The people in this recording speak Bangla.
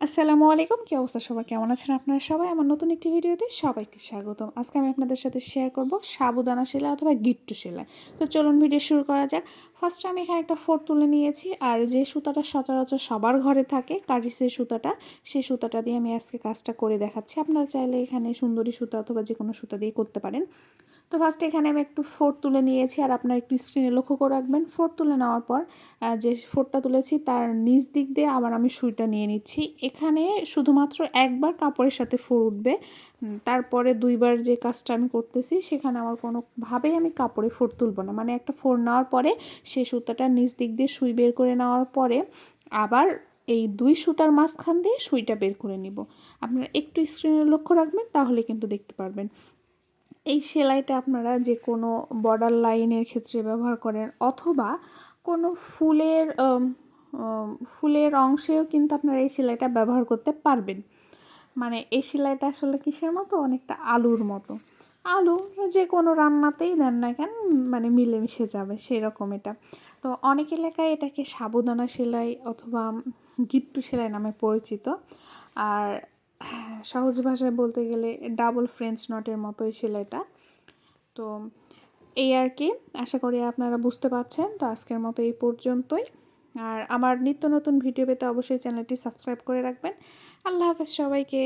আসসালামু আলাইকুম, কী অবস্থা সবার? কেমন আছেন আপনারা সবাই? আমার নতুন একটি ভিডিওতে সবাইকে স্বাগতম। আজকে আমি আপনাদের সাথে শেয়ার করব সাবুদানা সেলাই অথবা গিট্টু সেলাই। তো চলুন ভিডিও শুরু করা যাক। ফার্স্টে আমি এখানে একটা ফোর তুলে নিয়েছি, আর যে সুতাটা সচরাচর সবার ঘরে থাকে, কারিসের সুতাটা, সেই সুতাটা দিয়ে আমি আজকে কাজটা করে দেখাচ্ছি। আপনারা চাইলে এখানে সুন্দরী সুতা অথবা যে কোনো সুতা দিয়ে করতে পারেন। তো ফার্স্টে এখানে আমি একটু ফোর তুলে নিয়েছি, আর আপনার একটু স্ক্রিনে লক্ষ্য করে রাখবেন। ফোর তুলে নেওয়ার পর যে ফোরটা তুলেছি, তার নিচ দিক দিয়ে আবার আমি সুইটা নিয়ে নিচ্ছি। এখানে শুধুমাত্র একবার কাপড়ের সাথে ফোর উঠবে। তারপরে দুইবার যে কাজটা আমি করতেছি, সেখানে আমার কোনোভাবেই আমি কাপড়ে ফোর তুলব না। মানে একটা ফোর নেওয়ার পরে, সেই সুতাটা নিচ দিক দিয়ে সুই বের করে নেওয়ার পরে, আবার এই দুই সুতার মাঝখান দিয়ে সুইটা বের করে নিব। আপনারা একটু স্ক্রিনে লক্ষ্য রাখবেন, তাহলে কিন্তু দেখতে পারবেন। এই সেলাইটা আপনারা যে কোনো বর্ডার লাইনের ক্ষেত্রে ব্যবহার করেন, অথবা কোনো ফুলের ফুলের অংশেও কিন্তু আপনারা এই সেলাইটা ব্যবহার করতে পারবেন। মানে এই সেলাইটা আসলে কিসের মতো? অনেকটা আলুর মতো। আলু যে কোনো রান্নাতেই দেন না কেন মানে মিলেমিশে যাবে, সেরকম এটা। তো অনেক এলাকায় এটাকে সাবুদানা সেলাই অথবা গিট্টু সেলাই নামে পরিচিত। আর সহজ ভাষায় বলতে গেলে ডাবল ফ্রেঞ্চ নটের মতো এই সেলাইটা। তো এই আর কি, আশা করি আপনারা বুঝতে পারছেন। তো আজকের মতো এই পর্যন্তই। আর আমার নিত্য নতুন ভিডিও পেতে অবশ্যই চ্যানেলটি সাবস্ক্রাইব করে রাখবেন। আল্লাহ হাফেজ সবাইকে।